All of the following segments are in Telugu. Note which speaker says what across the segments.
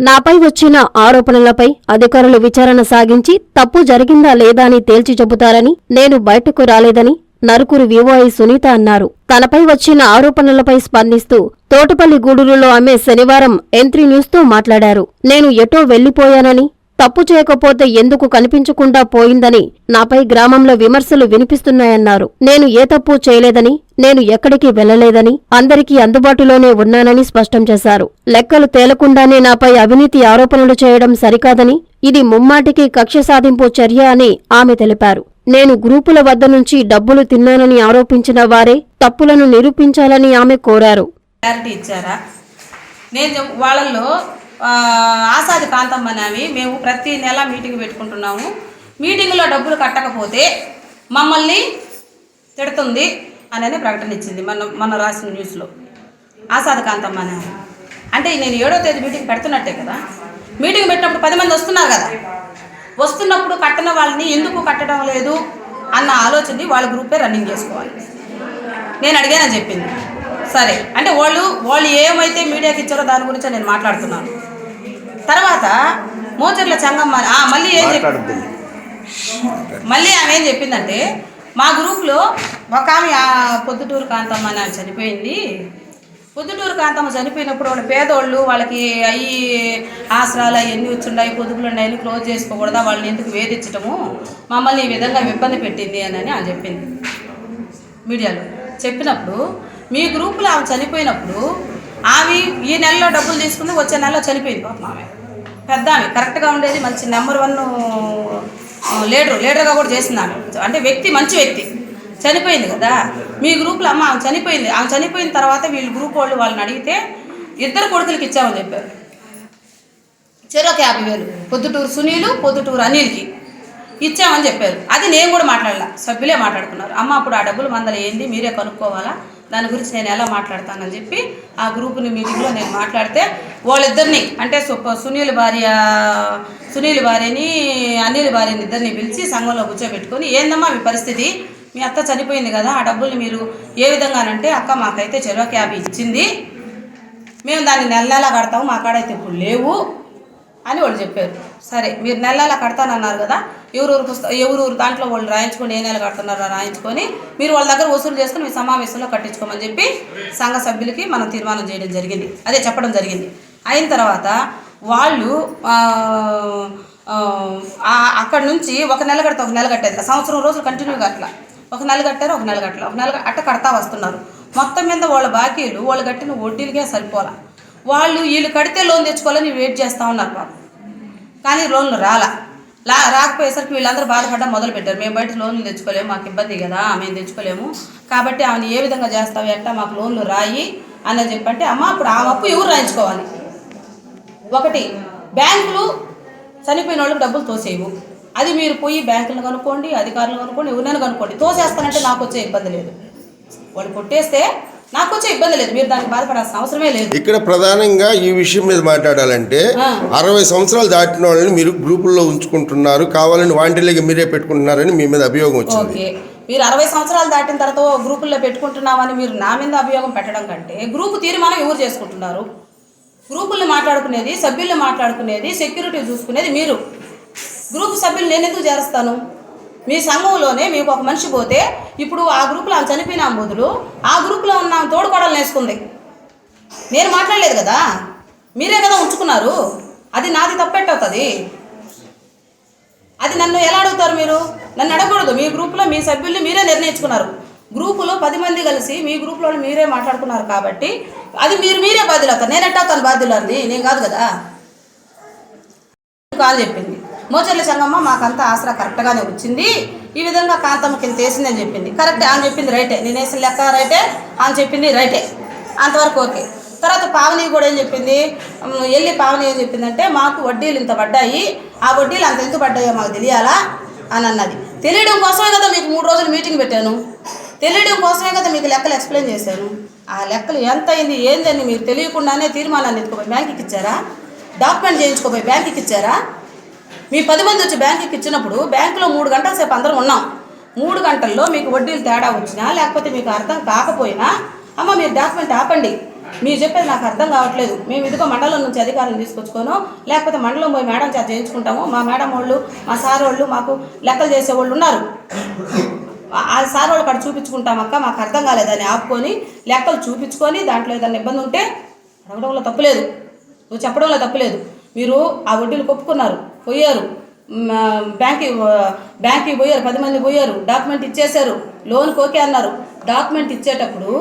Speaker 1: నాపై వచ్చిన ఆరోపణలపై అధికారులు విచారణ సాగించి తప్పు జరిగిందా లేదా అని తేల్చి చెబుతారని నేను బయటకు రాలేదని నరుకురు వివోఐ సునీత అన్నారు. తనపై వచ్చిన ఆరోపణలపై స్పందిస్తూ తోటపల్లి గూడూరులో ఆమె శనివారం ఎంత్రీ న్యూస్తో మాట్లాడారు. నేను ఎటో వెళ్ళిపోయానని తప్పు చేయకపోతే ఎందుకు కనిపించకుండా పోయిందని నాపై గ్రామంలో విమర్శలు వినిపిస్తున్నాయన్నారు. నేను ఏ తప్పు చేయలేదని నేను ఎక్కడికి వెళ్ళలేదని అందరికీ అందుబాటులోనే ఉన్నానని స్పష్టం చేశారు. లెక్కలు తేలకుండానే నాపై అవినీతి ఆరోపణలు చేయడం సరికాదని ఇది ముమ్మాటికి కక్ష సాధింపు చర్య అని ఆమె తెలిపారు. నేను గ్రూపుల వద్ద నుంచి డబ్బులు తిన్నానని ఆరోపించిన వారే తప్పులను నిరూపించాలని ఆమె కోరారు.
Speaker 2: నేను వాళ్ళల్లో ఆసాది ప్రాంతం అనేవి మేము ప్రతి నెల మీటింగ్ పెట్టుకుంటున్నాము. మీటింగ్లో డబ్బులు కట్టకపోతే మమ్మల్ని తిడుతుంది అని ప్రకటన ఇచ్చింది మన మన రాసిన న్యూస్లో. ఆసాది కాంతమ్మ అనే అంటే నేను ఏడో తేదీ మీటింగ్ పెడుతున్నట్టే కదా. మీటింగ్ పెట్టినప్పుడు పది మంది వస్తున్నారు కదా. వస్తున్నప్పుడు కట్టిన వాళ్ళని ఎందుకు కట్టడం లేదు అన్న ఆలోచనని వాళ్ళ గ్రూపే రన్నింగ్ చేసుకోవాలి. నేను అడిగానని చెప్పింది. సరే. అంటే వాళ్ళు వాళ్ళు ఏమైతే మీడియాకి ఇచ్చారో దాని గురించి నేను మాట్లాడుతున్నాను. తర్వాత మోచర్ల చంగమ్మ మళ్ళీ ఏం చెప్పి మళ్ళీ ఆమె ఏం చెప్పిందంటే మా గ్రూప్లో ఒక ఆమె పొద్దుటూరు కాంతమ్మ అని ఆమె చనిపోయింది. పొద్దుటూరు కాంతమ్మ చనిపోయినప్పుడు వాళ్ళ పేదోళ్ళు వాళ్ళకి అవి ఆసరాలు అవన్నీ వచ్చుండాయి పొదుపులు ఉన్నాయని క్లోజ్ చేసుకోకూడదా వాళ్ళని ఎందుకు వేధించటము? మమ్మల్ని ఈ విధంగా ఇబ్బంది పెట్టింది అని అని ఆమె చెప్పింది. మీడియాలో చెప్పినప్పుడు మీ గ్రూపులో ఆమె చనిపోయినప్పుడు ఆమె ఈ నెలలో డబ్బులు తీసుకుంది వచ్చే నెలలో చనిపోయింది పాపం ఆమె. పెద్ద ఆమె కరెక్ట్గా ఉండేది మంచి నెంబర్ వన్ లీడర్ లీడర్గా కూడా చేసింది ఆమె. అంటే వ్యక్తి మంచి వ్యక్తి. చనిపోయింది కదా. మీ గ్రూప్లో అమ్మ ఆమె చనిపోయింది. ఆమె చనిపోయిన తర్వాత వీళ్ళు గ్రూప్ వాళ్ళు వాళ్ళని అడిగితే ఇద్దరు కొడుకులకి ఇచ్చామని చెప్పారు. చెరొక యాభై వేలు పొద్దుటూరు సునీలు పొద్దుటూరు అనిల్కి ఇచ్చామని చెప్పారు. అది నేను కూడా మాట్లాడాల. సభ్యులే మాట్లాడుకున్నారు. అమ్మ అప్పుడు ఆ డబ్బులు మందలు ఏంది? మీరే కనుక్కోవాలా? దాని గురించి నేను ఎలా మాట్లాడతానని చెప్పి ఆ గ్రూపుని మీటింగ్లో నేను మాట్లాడితే వాళ్ళిద్దరిని అంటే సుప సునీల్ భార్య సునీల్ భార్యని అనిల్ భార్యని ఇద్దరిని పిలిచి సంఘంలో కూర్చోబెట్టుకొని ఏందమ్మా మీ పరిస్థితి? మీ అత్త చనిపోయింది కదా ఆ డబ్బుల్ని మీరు ఏ విధంగానంటే అక్క మాకైతే చెరో క్యాబ్ ఇచ్చింది మేము దాన్ని నెల నెలా కడతాము మా కాడైతే ఇప్పుడు లేవు అని వాళ్ళు చెప్పారు. సరే మీరు నెలలా కడతానన్నారు కదా ఎవరూరు పుస్త ఎవరూరు దాంట్లో వాళ్ళు రాయించుకొని ఏ నెల కడుతున్నారో రాయించుకొని మీరు వాళ్ళ దగ్గర వసూలు చేసుకుని మీ సమావేశంలో కట్టించుకోమని చెప్పి సంఘ సభ్యులకి మనం తీర్మానం చేయడం జరిగింది. అదే చెప్పడం జరిగింది. అయిన తర్వాత వాళ్ళు అక్కడ నుంచి ఒక నెల కడితే ఒక నెల కట్టేది సంవత్సరం రోజులు కంటిన్యూగా అట్లా. ఒక నెల కట్టారు ఒక నెల కట్టలే ఒక నెల అట్ట కడతా వస్తున్నారు. మొత్తం మీద వాళ్ళ బాకీలు వాళ్ళు కట్టిన వడ్డీలకే సరిపోలే. వాళ్ళు వీళ్ళు కడితే లోన్ తెచ్చుకోవాలని వెయిట్ చేస్తూ ఉన్నారు పాపం కానీ లోన్లు రాలా. లా రాకపోయేసరికి వీళ్ళందరూ బాధపడడం మొదలు పెట్టారు మేము బయట లోన్లు తెచ్చుకోలేము మాకు ఇబ్బంది కదా మేము తెచ్చుకోలేము. కాబట్టి ఆమెను ఏ విధంగా చేస్తావు ఎట్టా మాకు లోన్లు రాయి అని చెప్పంటే అమ్మ అప్పుడు ఆ అప్పు ఎవరు రాయించుకోవాలి? ఒకటి బ్యాంకులు చనిపోయిన వాళ్ళకి డబ్బులు తోసేయవు. అది మీరు పోయి బ్యాంకులను కనుక్కోండి అధికారులు కనుక్కోండి ఎవరినైనా కనుక్కోండి. తోసేస్తానంటే నాకు వచ్చే ఇబ్బంది లేదు. వాళ్ళు కొట్టేస్తే నాకు వచ్చే ఇబ్బంది లేదు. మీరు దానికి బాధపడాల్సిన అవసరమే లేదు.
Speaker 3: ఇక్కడ ప్రధానంగా ఈ విషయం మీద మాట్లాడాలంటే. అరవై సంవత్సరాలు దాటిన వాళ్ళని మీరు గ్రూపుల్లో ఉంచుకుంటున్నారు. కావాలని వాంటిలేకి మీరే పెట్టుకుంటున్నారని మీ మీద అభియోగం వచ్చింది.
Speaker 2: మీరు అరవై సంవత్సరాలు దాటిన తర్వాత గ్రూపుల్లో పెట్టుకుంటున్నామని మీరు నా మీద అభియోగం పెట్టడం కంటే గ్రూపు తీర్మానం ఎవరు చేసుకుంటున్నారు? గ్రూపుల్ని మాట్లాడుకునేది సభ్యుల్ని మాట్లాడుకునేది సెక్యూరిటీ చూసుకునేది మీరు. గ్రూప్ సభ్యులు నేను ఎందుకు చేరుస్తాను? మీ సంఘంలోనే మీకు ఒక మనిషి పోతే ఇప్పుడు ఆ గ్రూప్లో ఆమె చనిపోయిన బదులు ఆ గ్రూప్లో ఉన్న తోడుకోడలు వేసుకుంది. నేను మాట్లాడలేదు కదా? మీరే కదా ఉంచుకున్నారు? అది నాది తప్పెట్టవుతుంది. అది నన్ను ఎలా అడుగుతారు మీరు? నన్ను అడగకూడదు. మీ గ్రూప్లో మీ సభ్యుల్ని మీరే నిర్ణయించుకున్నారు. గ్రూపులో పది మంది కలిసి మీ గ్రూప్లో మీరే మాట్లాడుకున్నారు కాబట్టి అది మీరు మీరే బాధ్యులు అవుతారు. నేను తను బాధ్యులు నేను కాదు కదా? కాల్ చెప్పింది. మోచర్ల సంగమ్మ మాకంతా ఆసరా కరెక్ట్గానే వచ్చింది. ఈ విధంగా కాంతమ్మ కింద వేసిందని చెప్పింది. కరెక్టే ఆమె చెప్పింది రైటే. నేను వేసిన లెక్క రైటే ఆమె చెప్పింది రైటే. అంతవరకు ఓకే. తర్వాత పావని కూడా ఏం చెప్పింది? వెళ్ళి పావని ఏం చెప్పిందంటే మాకు వడ్డీలు ఇంత పడ్డాయి. ఆ వడ్డీలు అంత ఎంత పడ్డాయో మాకు తెలియాలా? అని అన్నది. తెలియడం కోసమే కదా మీకు మూడు రోజులు మీటింగ్ పెట్టాను. తెలియడం కోసమే కదా మీకు లెక్కలు ఎక్స్ప్లెయిన్ చేశాను. ఆ లెక్కలు ఎంత అయింది ఏందని మీరు తెలియకుండానే తీర్మానాన్ని ఎత్తుకోపోయి బ్యాంకుకి ఇచ్చారా? డాక్యుమెంట్ చేయించుకోపోయి బ్యాంకుకి ఇచ్చారా? మీ పది మంది వచ్చి బ్యాంకుకి ఇచ్చినప్పుడు బ్యాంకులో మూడు గంటల సేపు అందరం ఉన్నాం. మూడు గంటల్లో మీకు వడ్డీలు తేడా వచ్చినా లేకపోతే మీకు అర్థం కాకపోయినా అమ్మ మీరు డాక్యుమెంట్ ఆపండి. మీరు చెప్పేది నాకు అర్థం కావట్లేదు. మేము ఇదిగో మండలం నుంచి అధికారులు తీసుకొచ్చుకోను లేకపోతే మండలం పోయి మేడం చేత చేయించుకుంటాము. మా మేడం వాళ్ళు మా సార్ వాళ్ళు మాకు లెక్కలు చేసే వాళ్ళు ఉన్నారు. ఆ- సార్ వాళ్ళు అక్కడ చూపించుకుంటాం అక్క మాకు అర్థం కాలేదని ఆపుకొని లెక్కలు చూపించుకొని దాంట్లో ఏదైనా ఇబ్బంది ఉంటే అడగడంలో తప్పులేదు నువ్వు చెప్పడంలో తప్పులేదు మీరు ఆ వడ్డీలు కొప్పుకున్నారు. పోయారు. బ్యాంక్కి బ్యాంక్కి పోయారు పది మంది పోయారు. డాక్యుమెంట్ ఇచ్చేశారు. లోన్కి ఓకే అన్నారు. డాక్యుమెంట్ ఇచ్చేటప్పుడు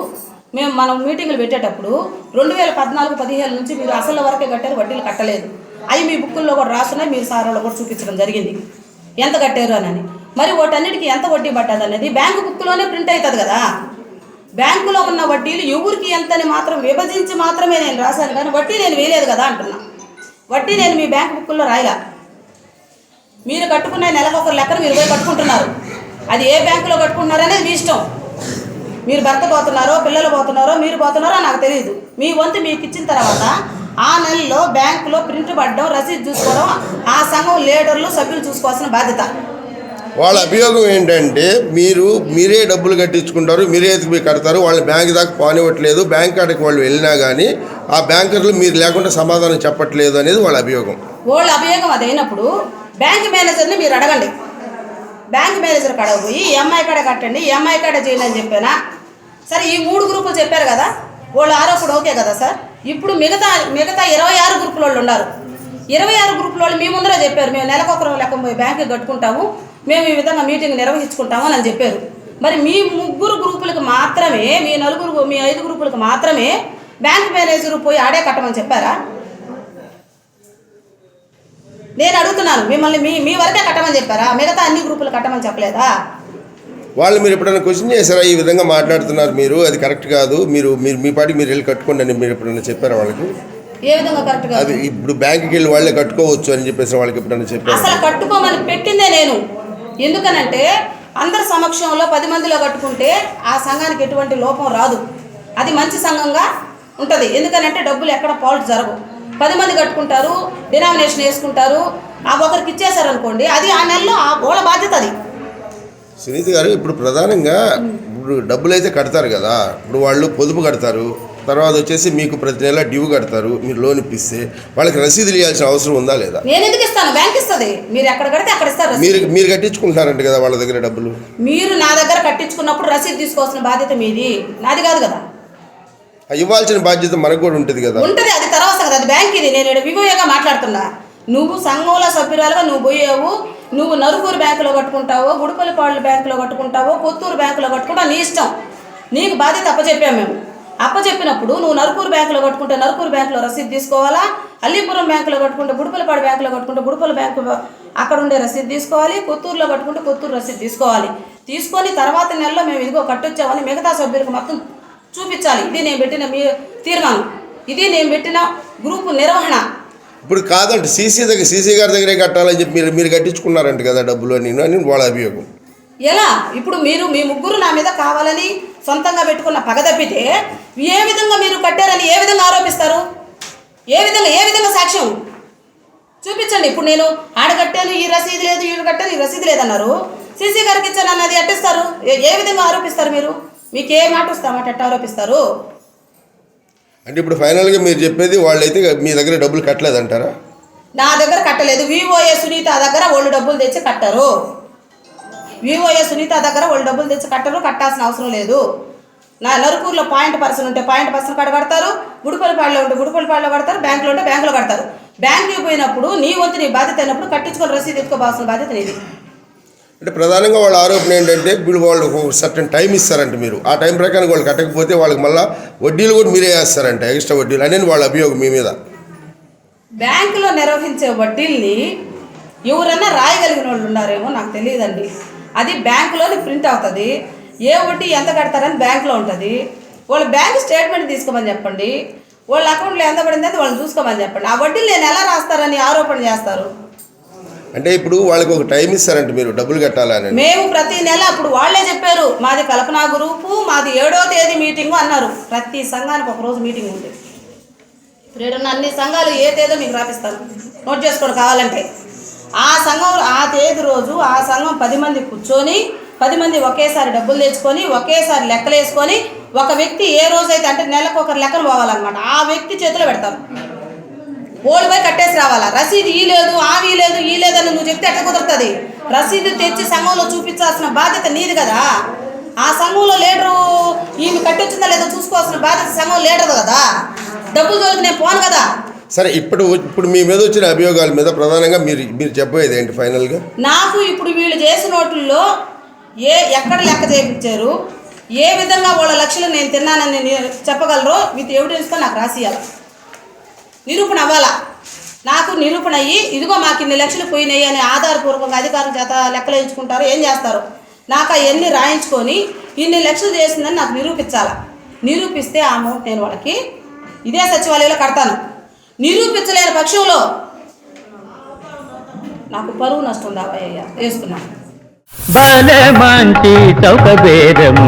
Speaker 2: మేము మనం మీటింగ్లు పెట్టేటప్పుడు రెండు వేల పద్నాలుగు పదిహేను నుంచి మీరు అసలు వరకే కట్టారు వడ్డీలు కట్టలేదు. అవి మీ బుక్కుల్లో కూడా రాస్తున్నాయి మీరు సార్ వాళ్ళు కూడా చూపించడం జరిగింది. ఎంత కట్టారు అని మరి వాటన్నిటికీ ఎంత వడ్డీ పడ్డది అనేది బ్యాంకు బుక్లోనే ప్రింట్ అవుతుంది కదా. బ్యాంకులో ఉన్న వడ్డీలు ఎవరికి ఎంతని మాత్రం విభజించి మాత్రమే నేను రాశాను కానీ వడ్డీ నేను వేయలేదు కదా అంటున్నా. వడ్డీ నేను మీ బ్యాంక్ బుక్కుల్లో రాయలా. మీరు కట్టుకున్న నెలకు ఒక లెక్కను మీరు పోయి కట్టుకుంటున్నారు. అది ఏ బ్యాంకులో కట్టుకుంటున్నారనేది మీ ఇష్టం. మీరు భర్త పోతున్నారో పిల్లలు పోతున్నారో మీరు పోతున్నారో నాకు తెలియదు మీ వంతు మీకు ఇచ్చిన తర్వాత ఆ నెలలో బ్యాంకులో ప్రింట్ పడడం రసీదు చూసుకోవడం ఆ సంఘం లీడర్లు సభ్యులు చూసుకోవాల్సిన బాధ్యత.
Speaker 3: వాళ్ళ అభియోగం ఏంటంటే మీరు మీరే డబ్బులు కట్టించుకుంటారు మీరే ఎత్తుకు పోయి కడతారు వాళ్ళ బ్యాంక్ దాకా పోనివ్వట్లేదు బ్యాంక్ కాడికి వాళ్ళు వెళ్ళినా కానీ ఆ బ్యాంకర్లు మీరు లేకుండా సమాధానం చెప్పట్లేదు అనేది వాళ్ళ అభియోగం.
Speaker 2: వాళ్ళ అభియోగం అది అయినప్పుడు బ్యాంక్ మేనేజర్ని మీరు అడగండి. బ్యాంక్ మేనేజర్ కాడ పోయి ఎంఐ కాడ కట్టండి ఎంఐ కాడ చేయండి అని చెప్పానా? సరే ఈ మూడు గ్రూపులు చెప్పారు కదా వాళ్ళ ఆరోపణ ఓకే కదా సార్? ఇప్పుడు మిగతా మిగతా ఇరవై ఆరు గ్రూపుల వాళ్ళు ఉన్నారు. ఇరవై ఆరు గ్రూపుల వాళ్ళు మీ ముందర చెప్పారు మేము నెలకొకరు లెక్క పోయి కట్టుకుంటాము మేము ఈ విధంగా మీటింగ్ నిర్వహించుకుంటాము అని చెప్పారు. మరి మీ ముగ్గురు గ్రూపులకు మాత్రమే మీ నలుగురు మీ ఐదు గ్రూపులకు మాత్రమే బ్యాంక్ మేనేజర్ పోయి ఆడే కట్టమని చెప్పారా? నేను అడుగుతున్నాను మిమ్మల్ని మీ మీ వరకే కట్టమని చెప్పారా? మిగతా అన్ని గ్రూపులు కట్టమని చెప్పలేదా?
Speaker 3: వాళ్ళు మీరు ఎప్పుడైనా క్వశ్చన్ చేశారా? ఈ విధంగా మాట్లాడుతున్నారు మీరు అది కరెక్ట్ కాదు. మీరు మీరు మీ పాటికి మీరు వెళ్ళి కట్టుకోండి అని మీరు ఎప్పుడైనా చెప్పారా వాళ్ళకి?
Speaker 2: ఏ విధంగా కరెక్ట్గా
Speaker 3: అది ఇప్పుడు బ్యాంక్కి వెళ్ళి వాళ్ళే కట్టుకోవచ్చు అని చెప్పేసి వాళ్ళకి ఎప్పుడైనా చెప్పారు?
Speaker 2: అసలు కట్టుకోమని పెట్టిందే నేను. ఎందుకనంటే అందరి సమక్షంలో పది మందిలో కట్టుకుంటే ఆ సంఘానికి ఎటువంటి లోపం రాదు. అది మంచి సంఘంగా ఉంటుంది. ఎందుకనంటే డబ్బులు ఎక్కడ పాల్ట్ జరగవు. పది మంది కట్టుకుంటారు డినామినేషన్ వేసుకుంటారు ఆ ఒకరికి ఇచ్చేసారు అనుకోండి అది ఆ నెలలో ఆ వాళ్ళ బాధ్యత అది.
Speaker 3: సునీత గారు ఇప్పుడు ప్రధానంగా ఇప్పుడు డబ్బులు అయితే కడతారు కదా ఇప్పుడు వాళ్ళు పొదుపు కడతారు తర్వాత వచ్చేసి మీకు ప్రతి నెల డ్యూ కడతారు మీరు లోన్ ఇప్పిస్తే వాళ్ళకి రసీదులు ఇవ్వాల్సిన అవసరం ఉందా లేదా?
Speaker 2: నేను ఎందుకు ఇస్తాను? బ్యాంక్ ఇస్తుంది. మీరు ఎక్కడ కడితే అక్కడ ఇస్తారు రసీదు.
Speaker 3: మీరు మీరు కట్టించుకుంటున్నారంట కదా వాళ్ళ దగ్గర డబ్బులు?
Speaker 2: మీరు నా దగ్గర కట్టించుకున్నప్పుడు రసీదు తీసుకోవాల్సిన బాధ్యత మీది. నాది కాదు కదా.
Speaker 3: ఇవ్వాల్సిన బాధ్యత మనకు కూడా ఉంటుంది కదా.
Speaker 2: ఉంటుంది అది తర్వాత కదా అది బ్యాంక్ ఇది. నేను ఇక్కడ వివోగా మాట్లాడుతున్నా. నువ్వు సంఘంలో సభ్యురాలుగా నువ్వు పోయావు నువ్వు నరుకూరు బ్యాంకులో కట్టుకుంటావో గుడిపల్లిపాడు బ్యాంకులో కట్టుకుంటావో కొత్తూరు బ్యాంకులో కట్టుకుంటావు నీ ఇష్టం. నీకు బాధ్యత అప్పచెప్పాము మేము. అప్పచెప్పినప్పుడు నువ్వు నరుకూరు బ్యాంకులో కట్టుకుంటే నరుకూరు బ్యాంకులో రసీదు తీసుకోవాలా? అల్లీపురం బ్యాంకులో కట్టుకుంటే గుడిపల్లిపాడు బ్యాంకులో కట్టుకుంటే గుడిపల్లి బ్యాంకు అక్కడ ఉండే రసీదు తీసుకోవాలి కొత్తూరులో కట్టుకుంటే కొత్తూరు రసీదు తీసుకోవాలి. తీసుకొని తర్వాత నెలలో మేము ఇదిగో కట్టొచ్చామని మిగతా సభ్యులకు మొత్తం చూపించాలి. ఇది నేను పెట్టిన మీ తీర్మానం. ఇది నేను పెట్టిన గ్రూపు నిర్వహణ.
Speaker 3: ఇప్పుడు కాదంటే సీసీ దగ్గర సీసీ గారి దగ్గరే కట్టాలని చెప్పి మీరు మీరు కట్టించుకున్నారంట కదా డబ్బులు అని అని వాళ్ళ అభియోగం.
Speaker 2: ఎలా? ఇప్పుడు మీరు మీ ముగ్గురు నా మీద కావాలని సొంతంగా పెట్టుకున్న పగ తప్పితే ఏ విధంగా మీరు కట్టారని ఏ విధంగా ఆరోపిస్తారు? ఏ విధంగా ఏ విధంగా సాక్ష్యం? చూపించండి. ఇప్పుడు నేను ఆడ కట్టాను ఈ రసీదు లేదు ఈడ కట్టాను ఈ రసీదు లేదన్నారు. సీసీ గారికి ఇచ్చాను అన్నది ఎట్టిస్తారు ఏ ఏ విధంగా ఆరోపిస్తారు మీరు? మీకు ఏ మాట వస్తే ఆ మాట ఎట్ట ఆరోపిస్తారు
Speaker 3: అంటే ఇప్పుడు ఫైనల్గా మీరు చెప్పేది వాళ్ళైతే మీ దగ్గర డబ్బులు కట్టలేదంటారా?
Speaker 2: నా దగ్గర కట్టలేదు. వివోఏ సునీత దగ్గర వాళ్ళు డబ్బులు తెచ్చి కట్టరు. వివోఏ సునీత దగ్గర వాళ్ళు డబ్బులు తెచ్చి కట్టరు. కట్టాల్సిన అవసరం లేదు. నా నరుకూరులో పాయింట్ పర్సన్ ఉంటే పాయింట్ పర్సన్ కాడ కడతారు. గుడిపల్లిపాడులో ఉంటే గుడిపల్లిపాడులో కడతారు. బ్యాంకులో ఉంటే బ్యాంకులో కడతారు. బ్యాంకుకి పోయినప్పుడు నీ వంతు నీ బాధ్యత అయినప్పుడు కట్టించుకొని రసీదు ఎత్తుకోవాల్సిన బాధ్యత నీది.
Speaker 3: అంటే ప్రధానంగా వాళ్ళ ఆరోపణ ఏంటంటే వీళ్ళు వాళ్ళు సర్టన్ టైం ఇస్తారంట మీరు. ఆ టైం ప్రకారం వాళ్ళు కట్టకపోతే వాళ్ళకి మళ్ళీ వడ్డీలు కూడా మీరే వేస్తారంట ఎక్స్ట్రా వడ్డీలు. అనేది వాళ్ళ అభియోగం మీ మీద.
Speaker 2: బ్యాంకులో నిర్వహించే వడ్డీల్ని ఎవరన్నా రాయగలిగిన వాళ్ళు ఉన్నారేమో నాకు తెలియదండి. అది బ్యాంకులోని ప్రింట్ అవుతుంది. ఏ వడ్డీ ఎంత కడతారని బ్యాంకులో ఉంటుంది. వాళ్ళ బ్యాంక్ స్టేట్మెంట్ తీసుకోమని చెప్పండి. వాళ్ళ అకౌంట్లో ఎంత పడింది అది వాళ్ళు చూసుకోమని చెప్పండి. ఆ వడ్డీలు నేను ఎలా రాస్తారని ఆరోపణ చేస్తారు?
Speaker 3: అంటే ఇప్పుడు వాళ్ళకి ఒక టైం ఇస్తారంట మీరు డబ్బులు కట్టాలని
Speaker 2: మేము ప్రతి నెల అప్పుడు వాళ్ళే చెప్పారు మాది కల్పనా గ్రూపు మాది ఏడో తేదీ మీటింగు అన్నారు. ప్రతి సంఘానికి ఒక రోజు మీటింగ్ ఉంది. ఇప్పుడున్న అన్ని సంఘాలు ఏ తేదో మీకు రాపిస్తాను? నోట్ చేసుకోండి కావాలంటే. ఆ సంఘం ఆ తేదీ రోజు ఆ సంఘం పది మంది కూర్చొని పది మంది ఒకేసారి డబ్బులు తెచ్చుకొని ఒకేసారి లెక్కలు వేసుకొని ఒక వ్యక్తి ఏ రోజైతే అంటే నెలకు ఒకరు లెక్కలు పోవాలన్నమాట. ఆ వ్యక్తి చేతిలో పెడతాం. ఓడి పోయి కట్టేసి రావాలా? రసీదు ఈ లేదు ఆ ఈ లేదు ఈ లేదని నువ్వు చెప్తే ఎట్లా కుదురుతుంది? రసీదు తెచ్చి సంఘంలో చూపించాల్సిన బాధ్యత నీది కదా? ఆ సంఘంలో లీడరు ఈమె కట్టొచ్చిందా లేదో చూసుకోవాల్సిన బాధ్యత సంఘం లీడర్ కదా? డబ్బులు తోలికి నేను పోను కదా?
Speaker 3: సరే ఇప్పుడు ఇప్పుడు మీ మీద వచ్చిన అభియోగాల మీద ప్రధానంగా మీరు మీరు చెప్పేది ఏంటి ఫైనల్గా?
Speaker 2: నాకు ఇప్పుడు వీళ్ళు చేసిన నోట్లలో ఏ ఎక్కడ లెక్క చేయించారు? ఏ విధంగా వాళ్ళ లక్షలు నేను తిన్నానని నేను చెప్పగలరో విత్ ఎవిడెన్స్తో నాకు రాసియాలి. నిరూపణ అవ్వాలా? నాకు నిరూపణ అయ్యి ఇదిగో మాకు ఇన్ని లక్షలు పోయినాయి అని ఆధారపూర్వకంగా అధికారుల చేత లెక్కలు ఎంచుకుంటారు ఏం చేస్తారు? నాకు అవన్నీ రాయించుకొని ఇన్ని లక్షలు చేసిందని నాకు నిరూపించాలా? నిరూపిస్తే ఆ అమౌంట్ నేను వాళ్ళకి ఇదే సచివాలయంలో కడతాను. నిరూపించలేని పక్షంలో నాకు పరువు నష్టం దావా వేసుకున్నాను
Speaker 4: బలమంటి మంచి చౌక బేరము